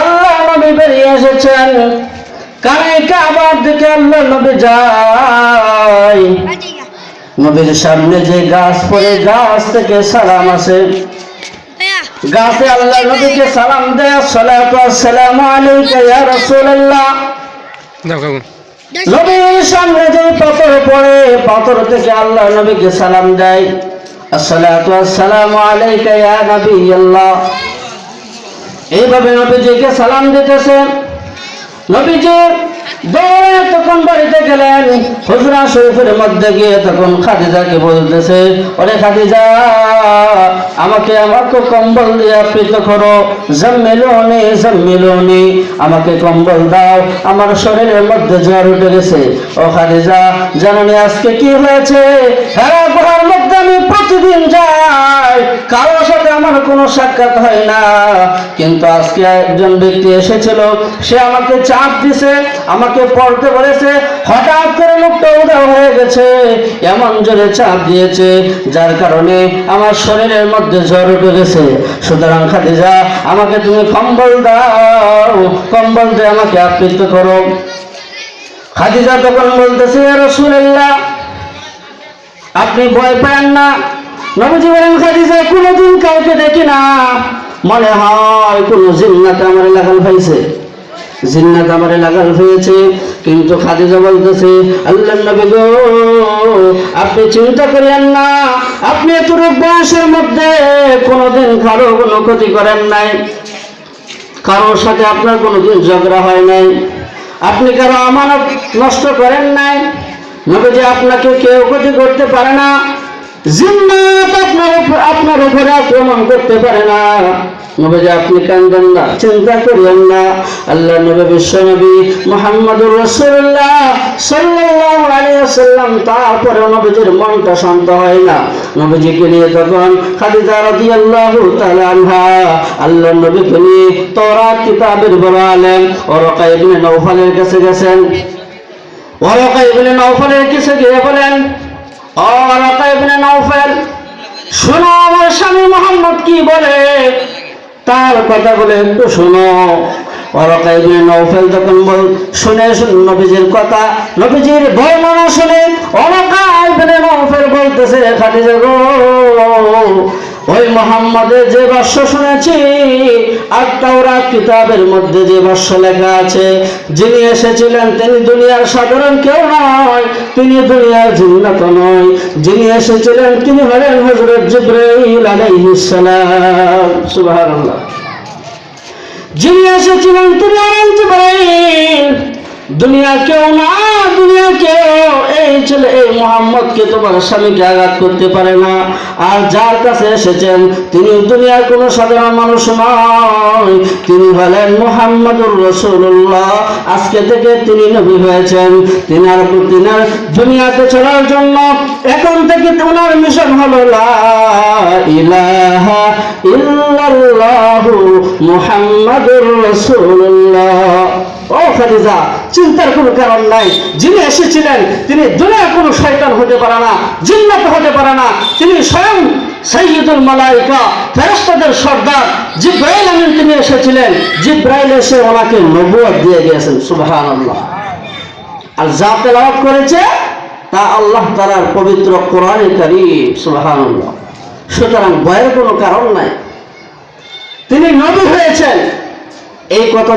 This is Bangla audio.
আল্লাহ নবী বেরিয়ে এসেছেন। কানে কাবার দিকে আল্লাহ নবী যায়। নবীর সামনে যে গাছ পড়ে গাছ থেকে সালাম আসে। গাছে আল্লাহ নবীকে সালাম দেয় সালাতু আসসালামু আলাইকা ইয়া রাসূলুল্লাহ। নবীর সামনে যে পাথর পড়ে পাথর থেকে আল্লাহ নবীকে সালাম দেয়। আসসালাতু আসসালামু আলাইকা ইয়া নবিয়াল্লাহ এইভাবে নবীজিকে সালাম দিতেছেন নবীজি দৌড়ে তখন বাড়িতে গেলেন, হুজরা শরীফের মধ্যে গিয়ে তখন খাদিজাকে বলতেছে, ওরে খাদিজা, আমাকে আমাকে কম্বল দিয়ে আপ্লিত করো। জম্মিলুনি জম্মিলুনি আমাকে কম্বল দাও। আমার শরীরের মধ্যে জ্বর উঠে গেছে। ও খাদিজা জানানি আজকে কি হয়েছে? হ্যাঁ প্রতিদিন যাই কারোর সাথে আমার কোনো সাক্ষাৎ হয় না। কিন্তু আজকে একজন ব্যক্তি এসেছিল, সে আমাকে চাপ দিছে, আমাকে পড়তে বলেছে, হঠাৎ করে লোকটা উদাও হয়ে গেছে, এমন জোরে চাপ দিয়েছে, যার কারণে আমার শরীরের মধ্যে জ্বর উঠে গেছে। সুতরাং খাদিজা, আমাকে তুমি কম্বল দাও, কম্বল দিয়ে আমাকে আবৃত্ত করো। খাদিজা তখন বলতেছে রসুল্লাহ আপনি ভয় পান না নবজি বলেন খাদিজা কোনোদিন কাউকে দেখি না। মনে হয় কোন জিন্নাতে আমার লাগাল পাইছে জিন্নাত আমার লাগাল হয়েছে, কিন্তু খাদিজা বলতেছে আল্লাহ নবী গো, আপনি চিন্তা করেন না, আপনি এতটুক বয়সের মধ্যে কোনোদিন কারও কোনো ক্ষতি করেন নাই। কারোর সাথে আপনার কোনোদিন ঝগড়া হয় নাই। আপনি কারও আমানত নষ্ট করেন নাই। নবীজি আপনাকে কেউ ক্ষতি করতে পারে না। জিন্নাত আপনার উপর আক্রমণ করতে পারে না। আপনি কান্দেন না? চিন্তা না। আল্লাহ নবী মোহাম্মদুর রসুল্লাহ সাল্লাল্লাহু আলাইহি তারপরে নবীজির মনটা শান্ত হয় না। নবীজিকে নিয়ে তখন খাদিজা রাদিয়াল্লাহু তাআলা আনহা, আল্লাহ নবীকে নিয়ে তওরাত কিতাবের বড় আলেম ওরকা ইবনে নওফালের কাছে গেছেন। ওরকা ইবনে নওফালের কাছে গিয়ে বলেন নওফাল। শোনো আমার স্বামী মোহাম্মদ কি বলে? তার কথা বলে একটু শোনো। ওরকা নৌফেল তখন বল শুনে শুন নবীজির কথা। নবীজির বর্ণনা শুনে বলতেছে গো। ওই মোহাম্মদের যে শুনেছি, আর তাওরাত কিতাবের মধ্যে যে লেখা আছে, যিনি এসেছিলেন তিনি দুনিয়ার সাধারণ কেউ নয়, তিনি দুনিয়ার জিন্নাত নয়। যিনি এসেছিলেন তিনি হলেন হযরত জিব্রাইল আলাইহিস সালাম। সুবহানাল্লাহ। যিনি এসেছিলেন তিনি হলেন দুনিয়া কেউ না দুনিয়া কেউ এই ছেলে, এই মোহাম্মদকে তোমার স্বামীকে আঘাত করতে পারে না। আর যার কাছে এসেছেন, তিনি দুনিয়ার কোনো সাধারণ মানুষ নয়। তিনি হলেন মোহাম্মদুর রসুল্লাহ আজকে থেকে তিনি নবী হয়েছেন। তিনার তিনার দুনিয়াতে চলার জন্য এখন থেকে ওনার মিশন হলো লা ইলাহা ইল্লাল্লাহু মুহাম্মাদুর রাসূলুল্লাহ। খাদিজা, চিন্তার কোনো কারণ নাই। যিনি এসেছিলেন, তিনি দুনিয়ার কোনো শয়তান হতে পারে না, জিন্নাত হতে পারে না। তিনি স্বয়ং সৈয়দুল মালাইকা, ফেরেশতাদের সর্দার। জিব্রাইল আমিন তিনি এসেছিলেন। জিব্রাইল এসে ওনাকে নবুয়ত দিয়ে গিয়েছেন, সুবহানাল্লাহ। আর যা তেলাওয়াত করেছে, তা আল্লাহ তাআলার পবিত্র কোরআনে কারীম, সুবহানাল্লাহ। সুতরাং ভয়ের কোনো কারণ নাই। তিনি নবী হয়েছেন। এই কথা